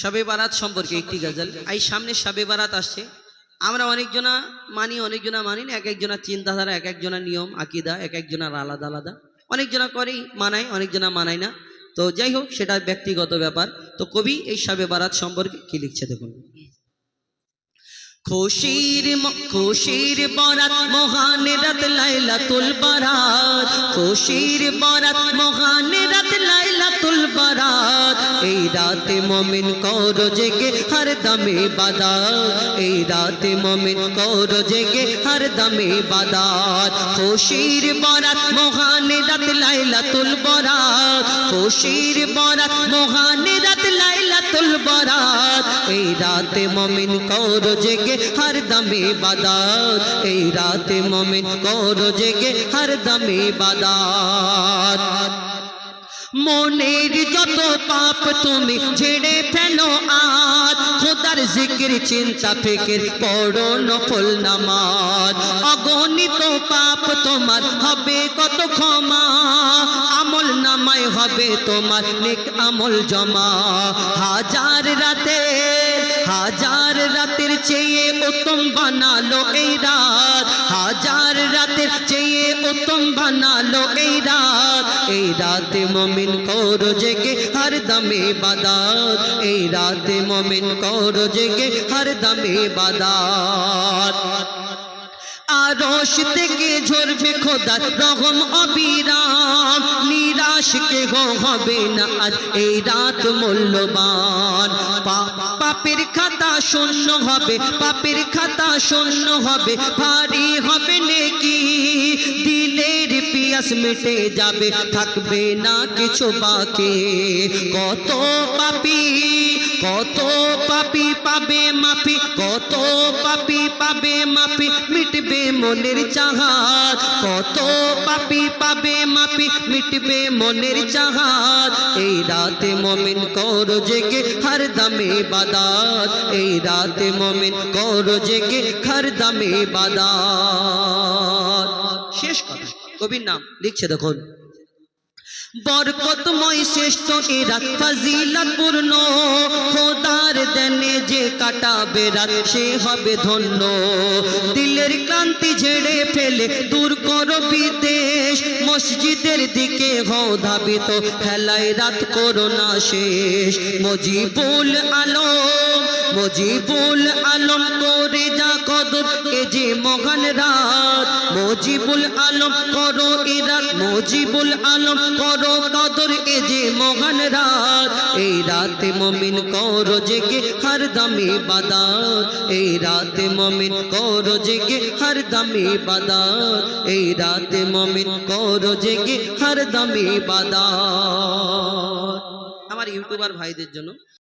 শবে বারাত সম্পর্কে একটি গজল। এই সামনে শবে বারাত আসছে। আমরা অনেকজনা মানি অনেকজনা মানি না এক একজনের চিন্তাধারা এক একজনের নিয়ম, আকিদা এক একজনের আলাদা আলাদা। অনেকজনা করেই মানায়, অনেকজনা মানায় না। তো যাই হোক, সেটা ব্যক্তিগত ব্যাপার। তো কবি এই শবে বারাত সম্পর্কে কি লিখছে দেখুন। খুশির খুশির বরাত, মহান রাত লাইলাতুল বারাত। খুশির বরাত, মহান রাত বারাত এই রাতে মমিন কর জেগে, হর দমে বাদাত এই রাতে মমিন কর জেগে, হর দমে বাদাত খুশির বরাত মহান রাত লাইলাতুল বারাত। খুশির বরাত মহান রাত লাইলাতুল বারাত। এই রাতে মমিন কর জেগে, হর দমে বাদাত এই রাতে মমিন কর জেগে, হর দমে বাদাত মনের যত পাপ তুমি ছেড়ে ফেলো আজ। খোদার জিকির, চিন্তা, ফিকির, পড়ো নফল নামাজ। অগণিত পাপ তোমার হবে কত ক্ষমা। আমল নামায় হবে তোমার নেক আমল জমা। হাজার রাতে, হাজার রাতের চেয়ে উত্তম বানালো এই রাত। হাজার রাতের চেয়ে উত্তম বানালো এই রাত। এই রাতে মমিন কর জেগে হর দমে বাদাত। এই রাতে মমিন কর জেগে হর দমে বাদাত। আরশ থেকে ঝরবে খোদার রহম অবিরাম। নিরাশ কে হবে না আজ এই রাত মূল্যবান। পাপের খাতা শূন্য হবে, পাপের খাতা শূন্য হবে, ভারী হবে নেকি। দিলের পিয়াস মিটে যাবে, থাকবে না কিছু বাকি। কত পাপি কত পাপি পাবে মাফি, কত পাপি পাবে মাফি, মিটবে মনের চাহাত। কত পাপি পাবে মাফি, মিটবে মনের চাহাত। এই রাতে মমিন কর জেগে হর দামে বাদাত। এই রাতে মমিন কর জেগে হর দমে বাদাত। শেষ কথা, কবির নাম লিখছে দেখুন। বরকতময় শ্রেষ্ঠ এরা ফাজিলত পূর্ণ খোদার দেনে যে কাটাবে রাত, সে হবে ধন্য। দিলের ক্লান্তি ঝেড়ে ফেলে দূর করো বিদেশ। মসজিদের দিকে হও ধাবিত খেলায় রাত করো না শেষ। মজিবুল আলম মজিবুল আলম করে যা কদর, এ যে মহান রাত। মজিবুল আলম করো রাত, মজিবুল আলম করো কদর, এ যে মহান রাত। এই রাতে মমিন করো জেগে হর দমে বাদাত। এই রাতে মমিন করো জেগে হর দমে বাদাত। এই রাতে মমিন করো জেগে হর দমে বাদাত। আমার ইউটিউবার ভাইদের জন্য